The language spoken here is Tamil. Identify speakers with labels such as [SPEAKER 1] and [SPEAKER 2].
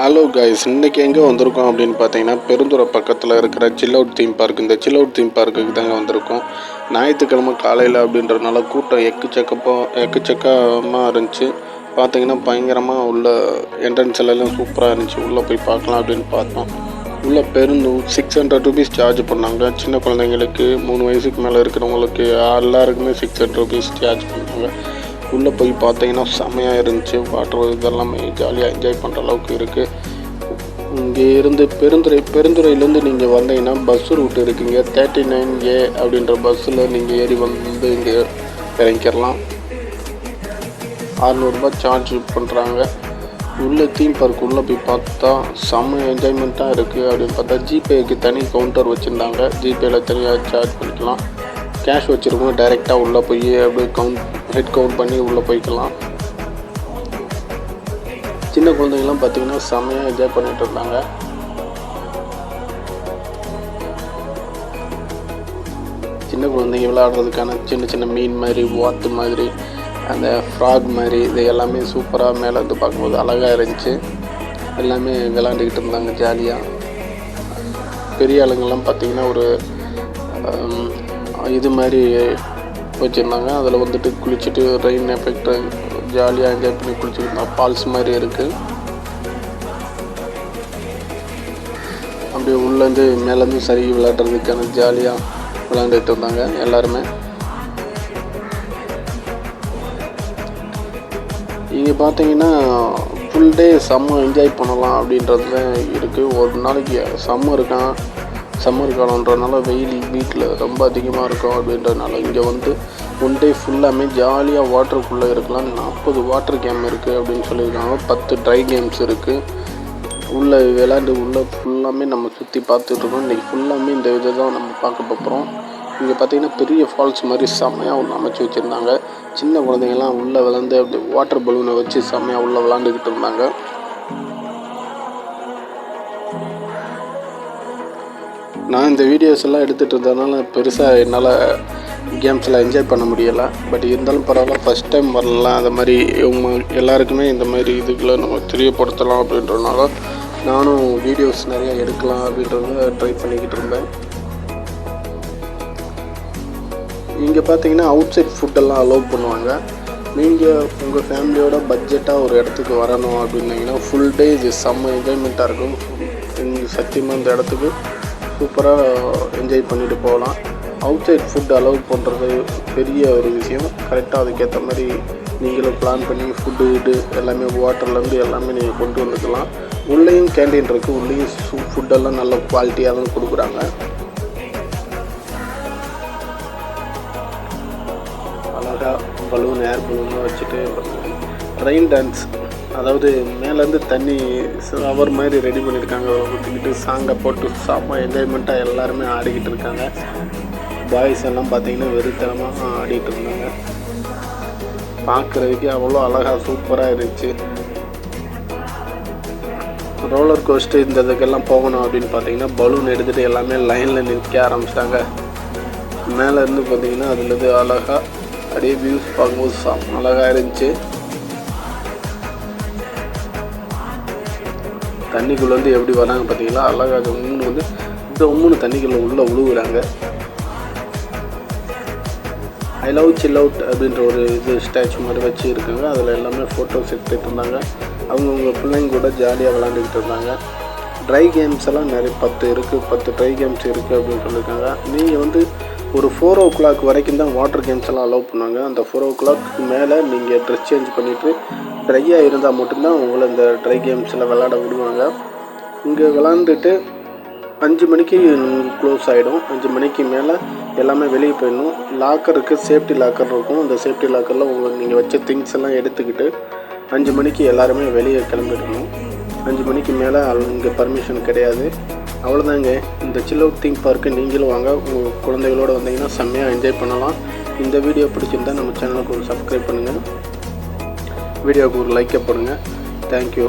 [SPEAKER 1] ஹலோ கைஸ் இன்றைக்கி எங்கே வந்திருக்கோம் அப்படின்னு பார்த்தீங்கன்னா பெருந்துறை பக்கத்தில் இருக்கிற சில் அவுட் தீம் பார்க் இந்த சில் அவுட் தீம் பார்க்குக்கு தாங்க வந்திருக்கோம். ஞாயிற்றுக்கிழமை காலையில் அப்படின்றதுனால கூட்டம் எக்கச்சக்கப்போ எக்கச்சக்கமாக இருந்துச்சு. பார்த்தீங்கன்னா பயங்கரமாக உள்ள என்ட்ரன்ஸ் எல்லாம் சூப்பராக இருந்துச்சு. உள்ளே போய் பார்க்கலாம் அப்படின்னு பார்த்தோம். உள்ளே பெருந்து சிக்ஸ் ஹண்ட்ரட் ருபீஸ் சார்ஜ் பண்ணாங்க. சின்ன குழந்தைங்களுக்கு மூணு வயசுக்கு மேலே இருக்கிறவங்களுக்கு எல்லாருக்குமே சிக்ஸ் ஹண்ட்ரட் ருபீஸ் சார்ஜ் பண்ணாங்க. உள்ளே போய் பார்த்தீங்கன்னா செம்மையாக இருந்துச்சு. வாட்டர் இதெல்லாமே ஜாலியாக என்ஜாய் பண்ணுற அளவுக்கு இருக்குது இங்கே இருந்து பெருந்துறை பெருந்துறையிலேருந்து நீங்கள் வந்தீங்கன்னா பஸ் ரூட் இருக்குங்க. தேர்ட்டி நைன் ஏ அப்படின்ற பஸ்ஸில் நீங்கள் ஏறி வந்து இங்கே இறங்கிடலாம். அறநூறுபா சார்ஜ் பண்ணுறாங்க உள்ளே தீம் பார்க் உள்ளே போய் பார்த்தா செம்ம என்ஜாய்மெண்ட்டாக இருக்குது அப்படின்னு பார்த்தா ஜிபேக்கு தனி கவுண்டர் வச்சுருந்தாங்க. ஜிபேயில் தனியாக சார்ஜ் பண்ணிக்கலாம். கேஷ் வச்சுருக்கோம். டைரெக்டாக உள்ளே போய் அப்படியே கவுண்ட் ஹெட் கவுண்ட் பண்ணி உள்ளே போய்க்கலாம். சின்ன குழந்தைங்களாம் பார்த்தீங்கன்னா செம்மையாக என்ஜாய் பண்ணிகிட்டு இருந்தாங்க சின்ன குழந்தைங்க விளையாடுறதுக்கான சின்ன சின்ன மீன் மாதிரி வாத்து மாதிரி அந்த ஃப்ராக் மாதிரி இது எல்லாமே சூப்பராக மேலே வந்து பார்க்கும்போது அழகாக இருந்துச்சு. எல்லாமே விளாண்டுக்கிட்டு இருந்தாங்க ஜாலியாக பெரிய ஆளுங்கள்லாம் பார்த்திங்கன்னா ஒரு இது மாதிரி வச்சுருந்தாங்க. அதில் வந்துட்டு குளிச்சுட்டு ரெயின் எஃபெக்ட் ஜாலியாக என்ஜாய் பண்ணி குளிச்சுட்டு ஃபால்ஸ் மாதிரி இருக்குது அப்படியே உள்ளேருந்து மேலேருந்து சரி விளையாடுறதுக்கான ஜாலியாக விளையாண்டுட்டு இருந்தாங்க எல்லாருமே. இங்கே பார்த்தீங்கன்னா ஃபுல் டே செம்ம என்ஜாய் பண்ணலாம் அப்படின்றது இருக்குது ஒரு நாளைக்கு செம்ம இருக்கான். சம்மர் காலன்றதுனால வெயில் வீட்டில் ரொம்ப அதிகமாக இருக்கும் அப்படின்றதுனால இங்கே வந்து ஒன் டே ஃபுல்லாமே ஜாலியாக வாட்டருக்குள்ளே இருக்கலாம். நாற்பது வாட்டர் கேம் இருக்குது அப்படின்னு சொல்லியிருக்காங்க. பத்து ட்ரை கேம்ஸ் இருக்குது உள்ளே விளாண்டு உள்ளே ஃபுல்லாமே நம்ம சுற்றி பார்த்துட்ருக்கோம் இன்றைக்கி ஃபுல்லாமே இந்த இதை தான் நம்ம பார்க்க போகிறோம் இங்கே பார்த்தீங்கன்னா பெரிய ஃபால்ஸ் மாதிரி செம்மையாக ஒன்று அமைச்சு வச்சுருந்தாங்க. சின்ன குழந்தைங்கள்லாம் உள்ளே விளாண்டு அப்படி வாட்டர் பலூனை வச்சு செம்மையாக உள்ளே விளாண்டுக்கிட்டு இருந்தாங்க. நான் இந்த வீடியோஸ் எல்லாம் எடுத்துகிட்டு இருந்ததுனால பெருசாக என்னால் கேம்ஸில் என்ஜாய் பண்ண முடியலை. பட் இருந்தாலும் பரவாயில்ல ஃபஸ்ட் டைம் வரலாம். அந்த மாதிரி இவங்க எல்லாருக்குமே இந்த மாதிரி இதுக்குள்ள நம்ம தெரியப்படுத்தலாம் அப்படின்றனால நானும் வீடியோஸ் நிறையா எடுக்கலாம் அப்படின்றத ட்ரை பண்ணிக்கிட்டு இருந்தேன். இங்கே பார்த்தீங்கன்னா அவுட் சைட் ஃபுட்டெல்லாம் அலோவ் பண்ணுவாங்க. நீங்கள் உங்கள் ஃபேமிலியோட பட்ஜெட்டாக ஒரு இடத்துக்கு வரணும் அப்படின்னீங்கன்னா ஃபுல் டே இது செம்ம என்ஜாய்மெண்ட்டாக இருக்கும். சத்தியமாக இந்த இடத்துக்கு. சூப்பராக என்ஜாய் பண்ணிட்டு போகலாம். அவுட் சைட் ஃபுட் அலோவ் பண்ணுறது பெரிய ஒரு விஷயம். கரெக்டாக அதுக்கேற்ற மாதிரி நீங்களும் பிளான் பண்ணி ஃபுட்டு இது எல்லாமே வாட்டர்லேருந்து எல்லாமே நீங்கள் கொண்டு வந்துக்கலாம். உள்ளேயும் கேண்டீன் இருக்குது உள்ளேயும் சூ ஃபுட்டெல்லாம் நல்ல குவாலிட்டியாக தான் கொடுக்குறாங்க. அழகாக பலூன் ஏர் பலூன்லாம் வச்சுட்டு ரெயின் டான்ஸ் அதாவது மேலேருந்து தண்ணி அவர் மாதிரி ரெடி பண்ணியிருக்காங்க. ஊற்றிக்கிட்டு சாங்கை போட்டு சாப்பா என்ஜாய்மெண்ட்டாக எல்லாருமே ஆடிக்கிட்டு இருக்காங்க. பாய்ஸ் எல்லாம் பார்த்தீங்கன்னா வெறித்தனமாக ஆடிட்டு இருந்தாங்க. பார்க்குறதுக்கே அவ்வளோ அழகாக சூப்பராக இருந்துச்சு. ரோலர் கோஸ்ட்டு இந்த இதுக்கெல்லாம் போகணும் அப்படின்னு பார்த்தீங்கன்னா பலூன் எடுத்துகிட்டு எல்லாமே லைனில் நிற்க ஆரம்பிச்சிட்டாங்க. மேலேருந்து பார்த்தீங்கன்னா அதுலேருந்து அழகாக அப்படியே வியூஸ் பார்க்கும்போது செம்ம அழகாக இருந்துச்சு. தண்ணிக்குள்ளே வந்து எப்படி வராங்க பார்த்தீங்களா? அழகாக அது வந்து இந்த உம்முன்னு தண்ணிக்குள்ளே உள்ளே உழுவுறாங்க. ஐ லவ் சில் அவுட் அப்படின்ற ஒரு இது ஸ்டாச்சு மாதிரி வச்சு இருக்காங்க. அதில் எல்லாமே ஃபோட்டோஸ் எடுத்துகிட்டு இருந்தாங்க. அவங்கவுங்க பிள்ளைங்க கூட ஜாலியாக விளாண்டுக்கிட்டு இருந்தாங்க. ட்ரை கேம்ஸ் எல்லாம் நிறைய பத்து இருக்குது பத்து ட்ரை கேம்ஸ் இருக்குது அப்படின்னு சொல்லியிருக்காங்க. நீங்கள் வந்து ஒரு ஃபோர் ஓ கிளாக் வரைக்கும் தான் வாட்டர் கேம்ஸ் எல்லாம் அலோவ் பண்ணுவாங்க. அந்த ஃபோர் ஓ கிளாக்கு மேலே நீங்கள் ட்ரெஸ் சேஞ்ச் பண்ணிவிட்டு ட்ரையாக இருந்தால் மட்டும்தான் உங்களை இந்த ட்ரை கேம்ஸில் விளாட விடுவாங்க. இங்கே விளாண்டுட்டு அஞ்சு மணிக்கு க்ளோஸ் ஆகிடும் அஞ்சு மணிக்கு மேலே எல்லாமே வெளியே போயிடணும். லாக்கருக்கு சேஃப்டி லாக்கர் இருக்கும். அந்த சேஃப்டி லாக்கரில் உங்களுக்கு நீங்கள் வச்ச திங்ஸ் எல்லாம் எடுத்துக்கிட்டு அஞ்சு மணிக்கு எல்லாருமே வெளியே கிளம்பிடணும். அஞ்சு மணிக்கு மேலே இங்கே பர்மிஷன் கிடையாது. அவ்வளோதாங்க இந்த சில் அவுட் தீம் பார்க்கு நீங்களும் வாங்க. உங்கள் குழந்தைகளோட வந்தீங்கன்னா செம்மையாக என்ஜாய் பண்ணலாம். இந்த வீடியோ பிடிச்சிருந்தா நம்ம சேனலுக்கு ஒரு சப்ஸ்கிரைப் பண்ணுங்கள் வீடியோவுக்கு ஒரு லைக்கை போடுங்க. தேங்க்யூ